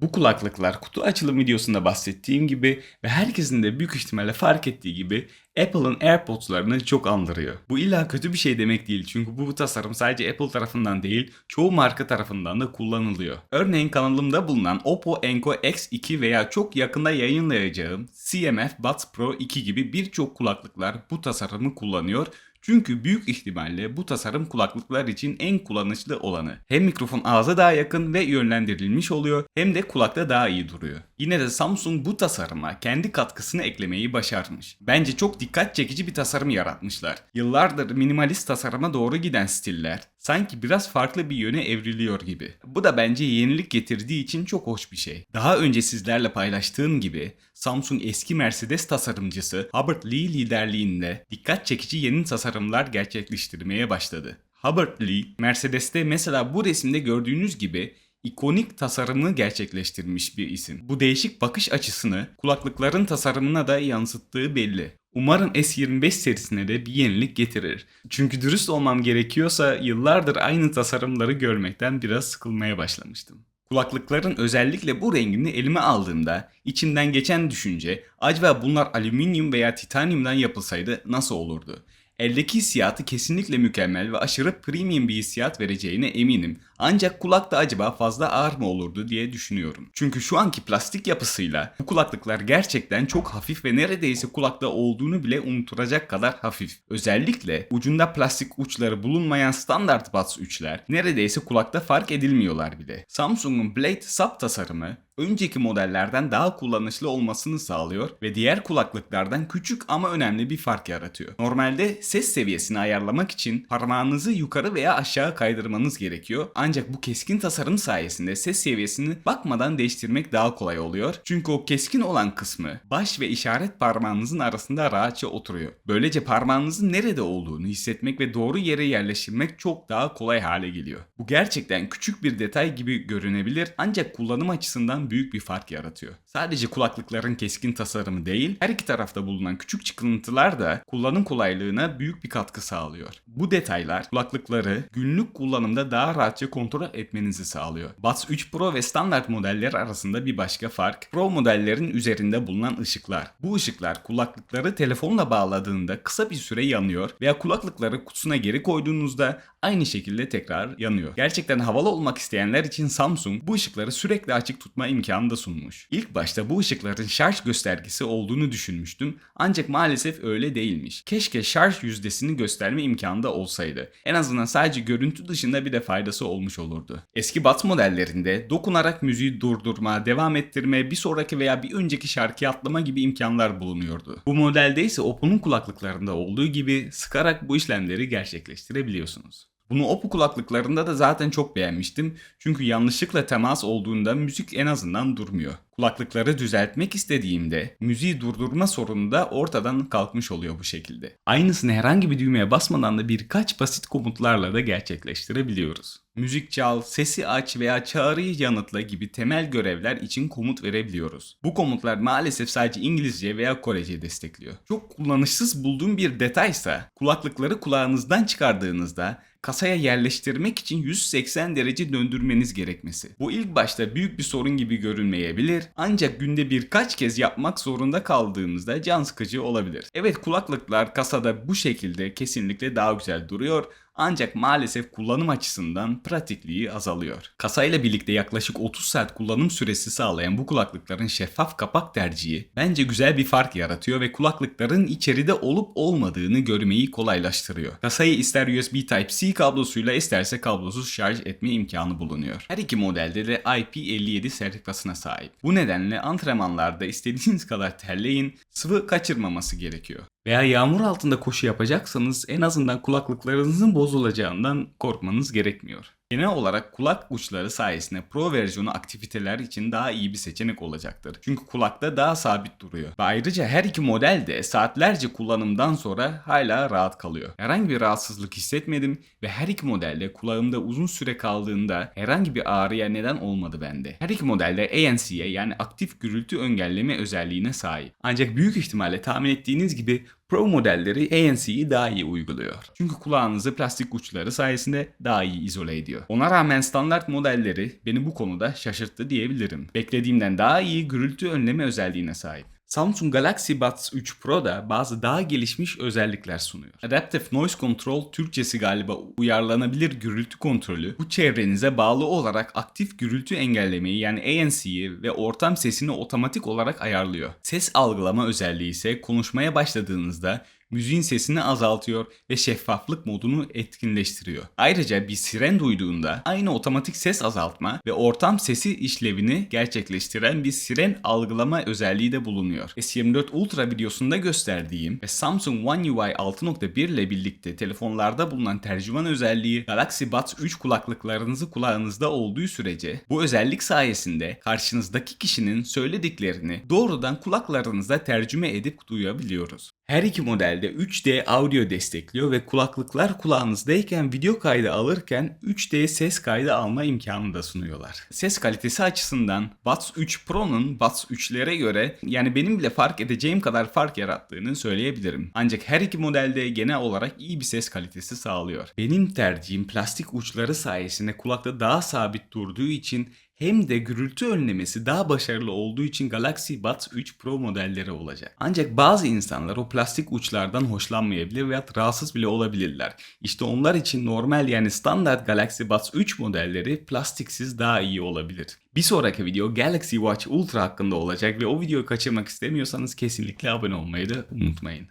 Bu kulaklıklar kutu açılım videosunda bahsettiğim gibi ve herkesin de büyük ihtimalle fark ettiği gibi Apple'ın AirPods'larını çok andırıyor. Bu illa kötü bir şey demek değil çünkü bu tasarım sadece Apple tarafından değil çoğu marka tarafından da kullanılıyor. Örneğin kanalımda bulunan Oppo Enco X2 veya çok yakında yayınlayacağım CMF Buds Pro 2 gibi birçok kulaklıklar bu tasarımı kullanıyor çünkü büyük ihtimalle bu tasarım kulaklıklar için en kullanışlı olanı. Hem mikrofon ağza daha yakın ve yönlendirilmiş oluyor hem de kulakta daha iyi duruyor. Yine de Samsung bu tasarıma kendi katkısını eklemeyi başarmış. Bence çok dikkat çekici bir tasarım yaratmışlar. Yıllardır minimalist tasarıma doğru giden stiller sanki biraz farklı bir yöne evriliyor gibi. Bu da bence yenilik getirdiği için çok hoş bir şey. Daha önce sizlerle paylaştığım gibi Samsung eski Mercedes tasarımcısı Hubert Lee liderliğinde dikkat çekici yeni tasarımlar gerçekleştirmeye başladı. Hubert Lee, Mercedes'te mesela bu resimde gördüğünüz gibi ikonik tasarımını gerçekleştirmiş bir isim. Bu değişik bakış açısını kulaklıkların tasarımına da yansıttığı belli. Umarım S25 serisine de bir yenilik getirir. Çünkü dürüst olmam gerekiyorsa yıllardır aynı tasarımları görmekten biraz sıkılmaya başlamıştım. Kulaklıkların özellikle bu rengini elime aldığımda içimden geçen düşünce acaba bunlar alüminyum veya titanyumdan yapılsaydı nasıl olurdu? Eldeki hissiyatı kesinlikle mükemmel ve aşırı premium bir hissiyat vereceğine eminim. Ancak kulakta acaba fazla ağır mı olurdu diye düşünüyorum. Çünkü şu anki plastik yapısıyla bu kulaklıklar gerçekten çok hafif ve neredeyse kulakta olduğunu bile unutturacak kadar hafif. Özellikle ucunda plastik uçları bulunmayan standart Buds 3'ler neredeyse kulakta fark edilmiyorlar bile. Samsung'un Blade sub tasarımı önceki modellerden daha kullanışlı olmasını sağlıyor ve diğer kulaklıklardan küçük ama önemli bir fark yaratıyor. Normalde ses seviyesini ayarlamak için parmağınızı yukarı veya aşağı kaydırmanız gerekiyor. Ancak bu keskin tasarım sayesinde ses seviyesini bakmadan değiştirmek daha kolay oluyor. Çünkü o keskin olan kısmı baş ve işaret parmağınızın arasında rahatça oturuyor. Böylece parmağınızın nerede olduğunu hissetmek ve doğru yere yerleştirmek çok daha kolay hale geliyor. Bu gerçekten küçük bir detay gibi görünebilir ancak kullanım açısından büyük bir fark yaratıyor. Sadece kulaklıkların keskin tasarımı değil, her iki tarafta bulunan küçük çıkıntılar da kullanım kolaylığına büyük bir katkı sağlıyor. Bu detaylar kulaklıkları günlük kullanımda daha rahatça kontrol etmenizi sağlıyor. Buds 3 Pro ve standart modeller arasında bir başka fark, Pro modellerin üzerinde bulunan ışıklar. Bu ışıklar kulaklıkları telefonla bağladığında kısa bir süre yanıyor veya kulaklıkları kutusuna geri koyduğunuzda aynı şekilde tekrar yanıyor. Gerçekten havalı olmak isteyenler için Samsung bu ışıkları sürekli açık tutma imkanı da sunmuş. İlk başta bu ışıkların şarj göstergesi olduğunu düşünmüştüm ancak maalesef öyle değilmiş. Keşke şarj yüzdesini gösterme imkanı da olsaydı. En azından sadece görüntü dışında bir de faydası olmuş olurdu. Eski Buds modellerinde dokunarak müziği durdurma, devam ettirme, bir sonraki veya bir önceki şarkıya atlama gibi imkanlar bulunuyordu. Bu modelde ise Oppo'nun kulaklıklarında olduğu gibi sıkarak bu işlemleri gerçekleştirebiliyorsunuz. Bunu Oppo kulaklıklarında da zaten çok beğenmiştim. Çünkü yanlışlıkla temas olduğunda müzik en azından durmuyor. Kulaklıkları düzeltmek istediğimde müziği durdurma sorunu da ortadan kalkmış oluyor bu şekilde. Aynısını herhangi bir düğmeye basmadan da birkaç basit komutlarla da gerçekleştirebiliyoruz. Müzik çal, sesi aç veya çağrıyı yanıtla gibi temel görevler için komut verebiliyoruz. Bu komutlar maalesef sadece İngilizce veya Korece destekliyor. Çok kullanışsız bulduğum bir detaysa kulaklıkları kulağınızdan çıkardığınızda kasaya yerleştirmek için 180 derece döndürmeniz gerekmesi. Bu ilk başta büyük bir sorun gibi görünmeyebilir ancak günde birkaç kez yapmak zorunda kaldığımızda can sıkıcı olabilir. Evet kulaklıklar kasada bu şekilde kesinlikle daha güzel duruyor ancak maalesef kullanım açısından pratikliği azalıyor. Kasayla birlikte yaklaşık 30 saat kullanım süresi sağlayan bu kulaklıkların şeffaf kapak tercihi bence güzel bir fark yaratıyor ve kulaklıkların içeride olup olmadığını görmeyi kolaylaştırıyor. Kasayı ister USB Type-C kablosuyla isterse kablosuz şarj etme imkanı bulunuyor. Her iki modelde de IP57 sertifikasına sahip. Bu nedenle antrenmanlarda istediğiniz kadar terleyin, sıvı kaçırmaması gerekiyor. Veya yağmur altında koşu yapacaksanız en azından kulaklıklarınızın bozulacağından korkmanız gerekmiyor. Genel olarak kulak uçları sayesinde Pro versiyonu aktiviteler için daha iyi bir seçenek olacaktır. Çünkü kulakta daha sabit duruyor. Ve ayrıca her iki model de saatlerce kullanımdan sonra hala rahat kalıyor. Herhangi bir rahatsızlık hissetmedim ve her iki modelde kulağımda uzun süre kaldığında herhangi bir ağrıya neden olmadı bende. Her iki modelde ANC'ye yani aktif gürültü engelleme özelliğine sahip. Ancak büyük ihtimalle tahmin ettiğiniz gibi Pro modelleri ANC'yi daha iyi uyguluyor. Çünkü kulağınızı plastik uçları sayesinde daha iyi izole ediyor. Ona rağmen standart modelleri beni bu konuda şaşırttı diyebilirim. Beklediğimden daha iyi gürültü önleme özelliğine sahip. Samsung Galaxy Buds 3 Pro da bazı daha gelişmiş özellikler sunuyor. Adaptive Noise Control Türkçesi galiba uyarlanabilir gürültü kontrolü bu çevrenize bağlı olarak aktif gürültü engellemeyi yani ANC'yi ve ortam sesini otomatik olarak ayarlıyor. Ses algılama özelliği ise konuşmaya başladığınızda müziğin sesini azaltıyor ve şeffaflık modunu etkinleştiriyor. Ayrıca bir siren duyduğunda aynı otomatik ses azaltma ve ortam sesi işlevini gerçekleştiren bir siren algılama özelliği de bulunuyor. S24 Ultra videosunda gösterdiğim ve Samsung One UI 6.1 ile birlikte telefonlarda bulunan tercüman özelliği Galaxy Buds 3 kulaklıklarınızı kulağınızda olduğu sürece bu özellik sayesinde karşınızdaki kişinin söylediklerini doğrudan kulaklarınızda tercüme edip duyabiliyoruz. Her iki modelde 3D audio destekliyor ve kulaklıklar kulağınızdayken video kaydı alırken 3D ses kaydı alma imkanı da sunuyorlar. Ses kalitesi açısından Buds 3 Pro'nun Buds 3'lere göre yani benim bile fark edeceğim kadar fark yarattığını söyleyebilirim. Ancak her iki modelde genel olarak iyi bir ses kalitesi sağlıyor. Benim tercihim plastik uçları sayesinde kulakta daha sabit durduğu için hem de gürültü önlemesi daha başarılı olduğu için Galaxy Buds 3 Pro modelleri olacak. Ancak bazı insanlar o plastik uçlardan hoşlanmayabilir veya rahatsız bile olabilirler. İşte onlar için normal yani standart Galaxy Buds 3 modelleri plastiksiz daha iyi olabilir. Bir sonraki video Galaxy Watch Ultra hakkında olacak ve o videoyu kaçırmak istemiyorsanız kesinlikle abone olmayı da unutmayın.